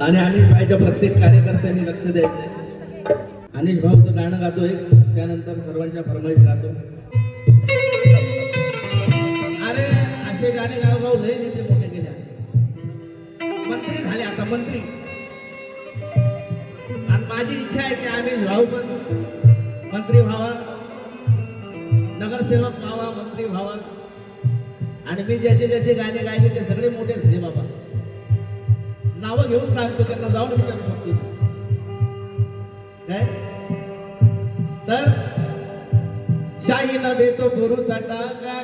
आणि अनिश भाईच्या प्रत्येक कार्यकर्त्यांनी लक्ष द्यायचंय. अनिश भाऊचं गाणं गातोय त्यानंतर सर्वांच्या फरमाईश गातो. अरे असे गाणे गाव लय नेते मोठे गेल्या मंत्री झाले आता मंत्री. आणि माझी इच्छा आहे की अनिश भाऊ पण मंत्री व्हावा. नगरसेवक व्हावा मंत्री व्हावा. आणि मी ज्याचे ज्याचे गाणे गायले ते सगळे मोठे झाले बाबा. नावं घेऊन सांगतो त्यांना जाऊन विचारू शकतो. काय? तर शाही नव्हे तो गुरुचा टाका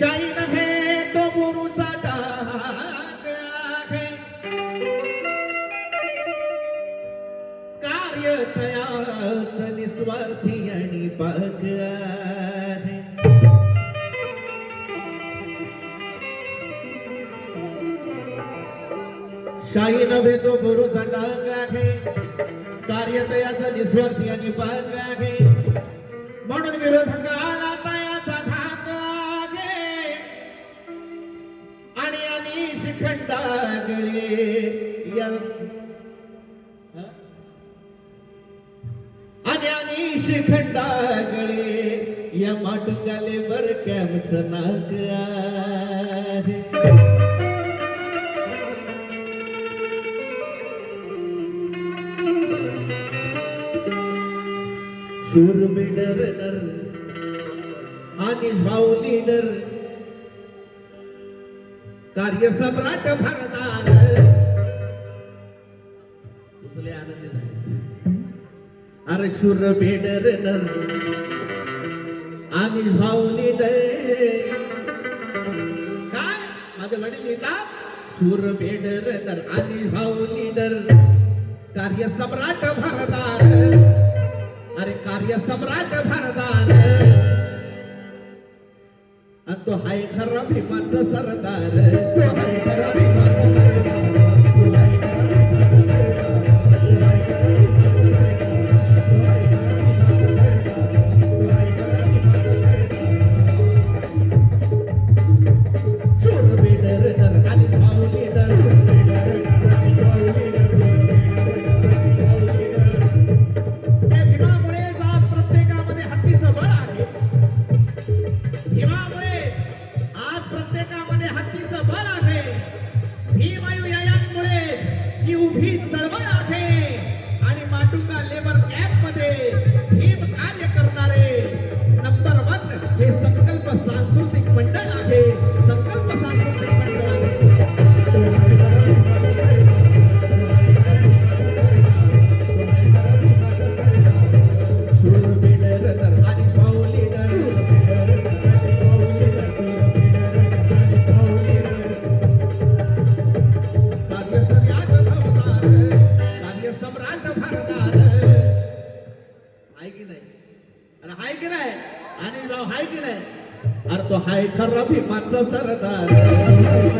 शाही शाही नव्हे तो गुरुचा टाक आहे. कार्यतयाचा निस्वार्थी आणि पाक आहे. म्हणून विरोधकाला तयाचा धाक आहे. आणि आणि शिखंडागळे या आणि आणि शिखंडागळे या माटुंगाले बर कॅमचं नाक आहे. शूर बिडर आणि भाऊ लीडर. कार्य सम्राट भरदार. तुझले आनंद झाले? अरे शूर बिडर नर आणि भाऊ लीडर. काय? माझे वडील लिहितात शूर बेडर नर आणि भाऊ लीडर. कार्य सम्राट भरदार. अरे कार्य सम्राट भरदार. आणि तो हाय खरा भीमाचा सरदार. हत्तीचं बळ आहे भीमयुयामुळे ही उभी चळवळ आहे. आणि माटुंगा लेबर कॅम्पमध्ये भीम कार्य करणारे नंबर वन हे संकल्प सांस्कृतिक मंडळ आहे. संकल्प सांस्कृतिक मंडळ आहे. खरा भीमाचा सरदार.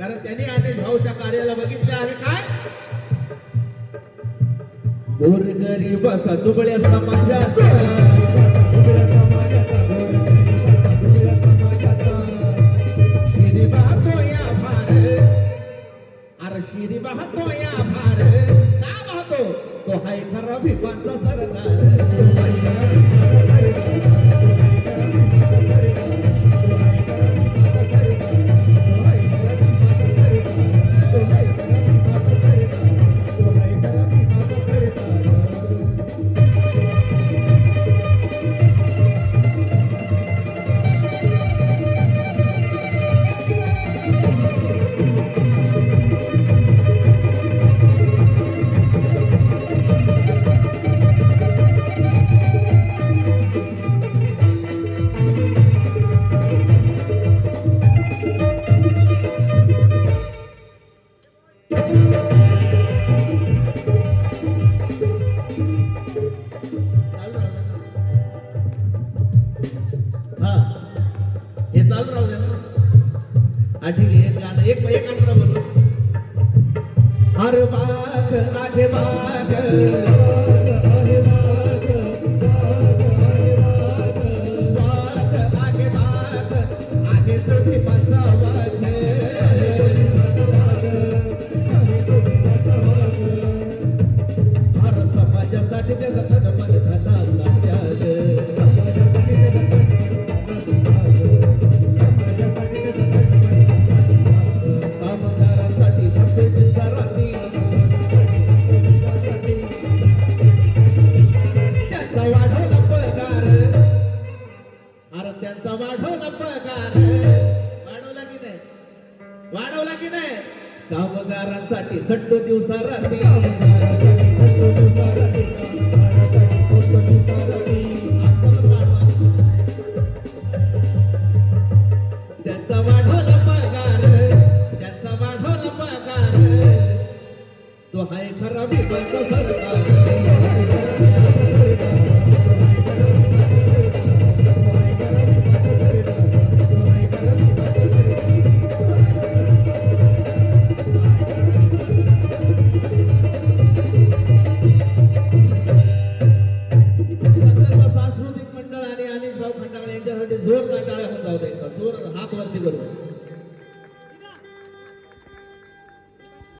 कारण त्यांनी आदेश भाऊच्या कार्याला बघितले आहे काय? गोरगरीबाचा दुबळ्या समाजाचा. शिरी वाहतो या भार अरे का वाहतो? तो हाय खरा भिपांचा सरदार. हर बाग आगे बाग कामगारांसाठी सट्ट दिवसा रात्री तो हाय खरा बिबलचा सरकार.